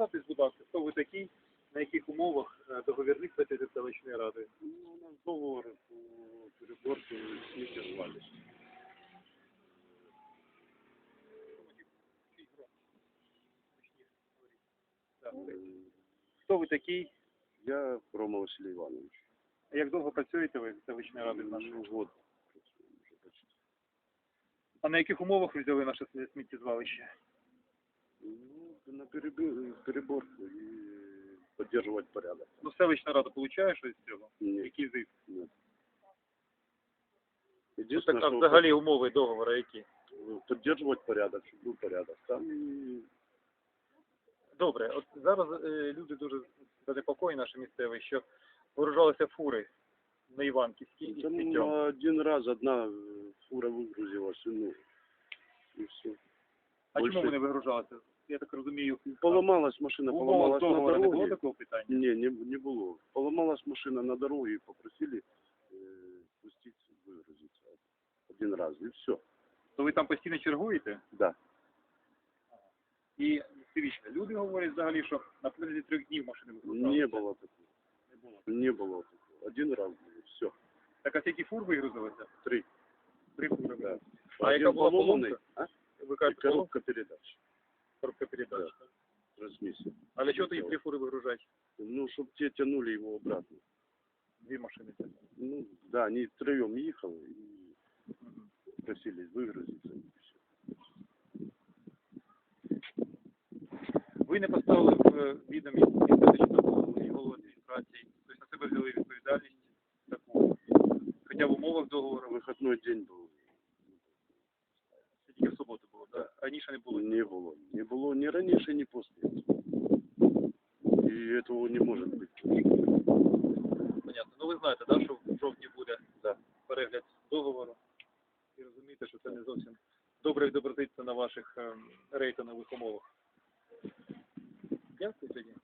Представтесь, будь ласка, хто ви такий, на яких умовах е, договірник працюєте з селищною радою? Ну, у нас договор по переборке сміттєзвалища. Так. Хто ви такий? Я Рома Василий Иванович. Як довго працюєте ви з селищною радою нашою? Ну, вот. А на яких умовах ви взяли наше сміттєзвалище? Ну, на перебор, переборку и поддерживать порядок. Ну, селищна рада получає щось з цього? Нет, Які зиск? нет. Ну, Единственное, так, а что взагалі умови договору які? поддерживать порядок, чтобы был порядок. Там и Добре, от зараз е, люди дуже занепокоєні, наші місцеві, що вигружалися фури на Іванківській із там сміттям. один раз одна э, фура выгрузилась, ну, и все. А більше- чому вони вигружалися? Я так розумію, Поломалась машина, в умовах поломалась на договору не було дороге. такого питання? Не, не, не было. Поломалась машина на дороге и попросили э, пустить выгрузиться. Один раз, и все. То ви там постійно чергуєте? Да. І дивіться, люди говорять взагалі, що на протязі трьох днів машини вигружалися. Не было такого. Не було. Не было такого. Один раз было, все. Так а скільки фур вигрузилося? Три. Три фури. Да. А Один яка була поломанный, поломка? а? Ви И кажете, поломка, коробка передач. коробка передач. Да. Трансмиссия. А для чого тоді три фури вигружати? Ну, чтобы те тянули его обратно. Дві машини. Ну, да, они втроем ехали и Мгм. просили выгрузиться. и всё. Ви не поставили в е, відомість і селищного голови, і голови адміністрації, тобто на себе взяли відповідальність таку, хоча в умовах договору Выходной день был. Раніше не було. Не было. Не было ни раньше, ни после. И этого не может быть. Понятно. Ну ви знаєте, да, що в жовтні буде Да. перегляд договору. І розумієте, що це не зовсім добре відобразиться на ваших ем, рейтингових умовах. Дякую тоді. Ну,